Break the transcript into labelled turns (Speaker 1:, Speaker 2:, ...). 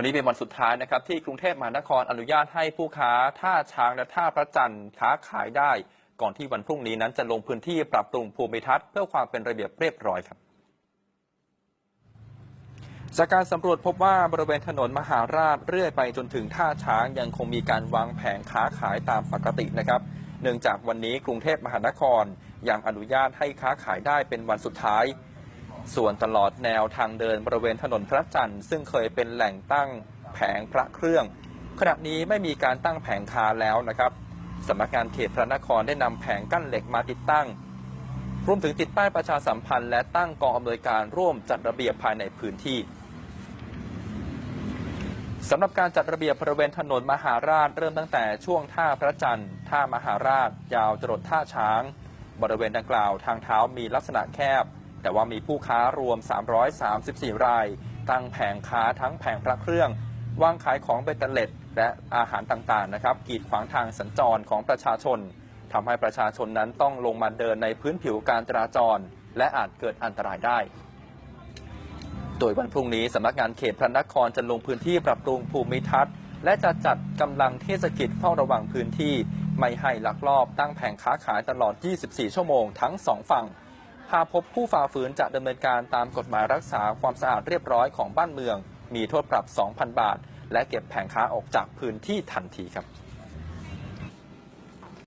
Speaker 1: วันนี้เป็นวันสุดท้ายนะครับที่กรุงเทพมหานครอนุญาตให้ผู้ค้าท่าช้างและท่าพระจันทร์ค้าขายได้ ก่อนที่วันพรุ่งนี้นั้นจะลงพื้นที่ปรับปรุงภูมิทัศน์เพื่อความเป็นระเบียบเรียบร้อยครับจากการสำรวจพบว่าบริเวณถนนมหาราชเรื่อยไปจนถึงท่าช้างยังคงมีการวางแผงค้าขายตามปกตินะครับ เนื่องจากวันนี้กรุงเทพมหานครยังอนุญาตให้ค้าขายได้เป็นวันสุดท้าย ส่วนตลอดแนวทางเดินบริเวณถนนพระจันทร์ซึ่งเคยเป็นแหล่งตั้งแผงพระเครื่อง ขณะนี้ไม่มีการตั้งแผงค้าแล้วนะครับสำนักงานเขตพระนครได้นำแผงกั้นเหล็กมาติดตั้งรวมถึงติดป้ายประชาสัมพันธ์และตั้งกองอำนวยการร่วมจัดระเบียบภายในพื้นที่สำหรับการจัดระเบียบบริเวณถนนมหาราชเริ่มตั้งแต่ช่วงท่าพระจันทร์ท่ามหาราช ยาวจรดท่าช้าง บริเวณดังกล่าวทางเท้ามีลักษณะแคบ แต่ว่ามีผู้ค้ารวม 334 ราย ตั้งแผงค้าทั้งแผงพระเครื่องวางขายของเบตเตเล็ด และอาหารต่างๆนะครับกีดขวางทางสัญจรของประชาชนทำให้ประชาชนนั้นต้องลงมาเดินในพื้นผิวการจราจร และอาจเกิดอันตรายได้ โดยวันพรุ่งนี้สำนักงานเขตพระนครจะลงพื้นที่ปรับปรุงภูมิทัศน์ และจะจัดกำลังเทศกิจเฝ้าระวังพื้นที่ ไม่ให้ลักลอบตั้งแผงค้าขายตลอด 24 ชั่วโมงทั้งสองฝั่ง หากพบผู้ฝ่าฝืนจะดำเนินการตามกฎหมายรักษาความสะอาดเรียบร้อยของบ้านเมือง มีโทษปรับ 2,000 บาท และเก็บแผงค้าออกจากพื้นที่ทันทีครับ